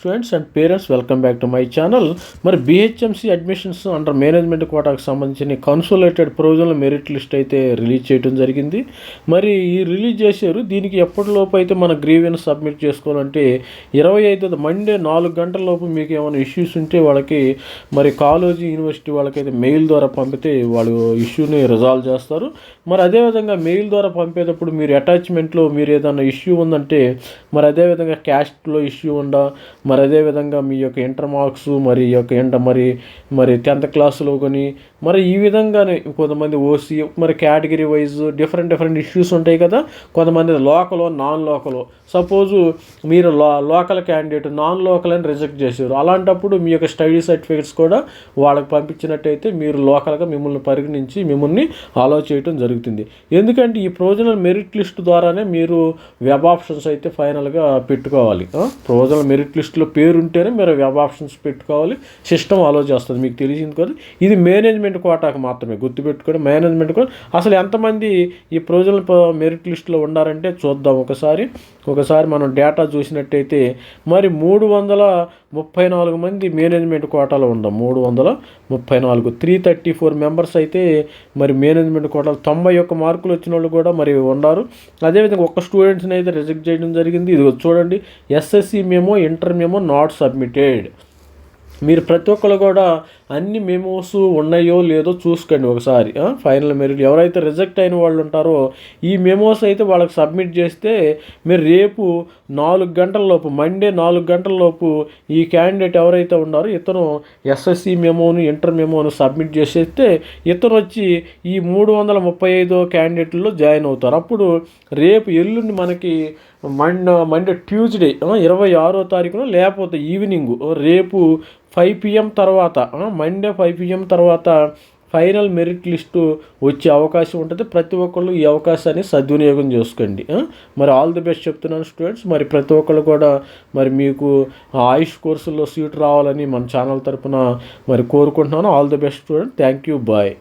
Students and parents welcome back to my channel మరి BHMC admissions under management కోటాకు సంబంధించిన consolidated provisional merit list అయితే release చేయడం జరిగింది. మరి ఈ రిలీజ్ చేశారు. దీనికి ఎప్పటిలోపు అయితే మన గ్రీవెన్స్ సబ్మిట్ చేసుకోవాలంటే ఇరవై ఐదు మండే నాలుగు గంటల లోపు మీకు ఏమైనా ఇష్యూస్ ఉంటే వాళ్ళకి మరి కాలేజీ యూనివర్సిటీ వాళ్ళకైతే మెయిల్ ద్వారా పంపితే వాళ్ళు ఇష్యూని రిజాల్వ్ చేస్తారు. మరి అదేవిధంగా మెయిల్ ద్వారా పంపేటప్పుడు మీరు అటాచ్మెంట్లో మీరు ఏదైనా ఇష్యూ ఉందంటే మరి అదేవిధంగా క్యాస్ట్లో ఇష్యూ ఉందా మరి అదేవిధంగా మీ యొక్క ఇంటర్ మార్క్స్ మరి యొక్క ఇంటర్ మరి మరి టెన్త్ క్లాస్లో కానీ మరి ఈ విధంగానే కొంతమంది ఓసీ మరి category wise different different issues ఉంటాయి కదా కొంతమంది లోకల్ నాన్ లోకల్ సపోజు మీరు లో లోకల్ క్యాండిడేట్ నాన్ లోకల్ అని రిజెక్ట్ చేశారు. అలాంటప్పుడు మీ యొక్క స్టడీ సర్టిఫికేట్స్ కూడా వాళ్ళకి పంపించినట్టయితే మీరు లోకల్గా మిమ్మల్ని పరిగణించి మిమ్మల్ని అలో చేయడం జరుగుతుంది. ఎందుకంటే ఈ ప్రొవిజనల్ మెరిట్ లిస్ట్ ద్వారానే మీరు వెబ్ ఆప్షన్స్ అయితే ఫైనల్గా పెట్టుకోవాలి. ప్రొవిజనల్ మెరిట్ లిస్ట్ లిస్ట్లో పేరు ఉంటేనే మీరు వెబ్ ఆప్షన్స్ పెట్టుకోవాలి. సిస్టమ్ అలో చేస్తుంది మీకు తెలిసింది కదా. ఇది మేనేజ్మెంట్ కోటాకు మాత్రమే గుర్తుపెట్టుకొని మేనేజ్మెంట్ కూడా అసలు ఎంతమంది ఈ ప్రొవిజనల్ మెరిట్ లిస్ట్లో ఉన్నారంటే చూద్దాం ఒకసారి. ఒకసారి మనం డేటా చూసినట్టయితే మరి మూడు వందల ముప్పై నాలుగు మంది మేనేజ్మెంట్ కోటాలో ఉందాం. మూడు వందల ముప్పై నాలుగు. త్రీ థర్టీ ఫోర్ మెంబర్స్ అయితే మరి మేనేజ్మెంట్ కోటాలు తొంభై ఒక్క మార్కులు వచ్చిన వాళ్ళు కూడా మరి ఉన్నారు. అదేవిధంగా ఒక్క స్టూడెంట్స్ని అయితే రిజెక్ట్ చేయడం జరిగింది. ఇది చూడండి. SSC memo inter memo not submitted మీరు ప్రతి ఒక్కరు కూడా అన్ని మెమోస్ ఉన్నాయో లేదో చూసుకోండి ఒకసారి ఫైనల్ మెరిట్. ఎవరైతే రిజెక్ట్ అయిన వాళ్ళు ఉంటారో ఈ మెమోస్ అయితే వాళ్ళకి సబ్మిట్ చేస్తే మీరు రేపు నాలుగు గంటల లోపు మండే నాలుగు గంటల లోపు ఈ క్యాండిడేట్ ఎవరైతే ఉన్నారో ఇతను ఎస్ఎస్సి మెమోను ఇంటర్ మెమోను సబ్మిట్ చేసేస్తే ఇతను వచ్చి ఈ మూడు వందల ముప్పై ఐదో క్యాండిడేట్లో జాయిన్ అవుతారు. అప్పుడు రేపు ఎల్లుండి మనకి మండ మండే ట్యూస్డే ఇరవై ఆరో తారీఖున లేకపోతే ఈవినింగ్ రేపు ఫైవ్ పిఎం తర్వాత మండే ఫైవ్ పిఎం తర్వాత ఫైనల్ మెరిట్ లిస్టు వచ్చే అవకాశం ఉంటుంది. ప్రతి ఒక్కళ్ళు ఈ అవకాశాన్ని సద్వినియోగం చేసుకోండి. మరి ఆల్ ది బెస్ట్ చెప్తున్నాను స్టూడెంట్స్ మరి ప్రతి ఒక్కళ్ళు కూడా మరి మీకు ఆయుష్ కోర్సుల్లో సీట్ రావాలని మన ఛానల్ తరపున మరి కోరుకుంటున్నాను. All the best student thank you bye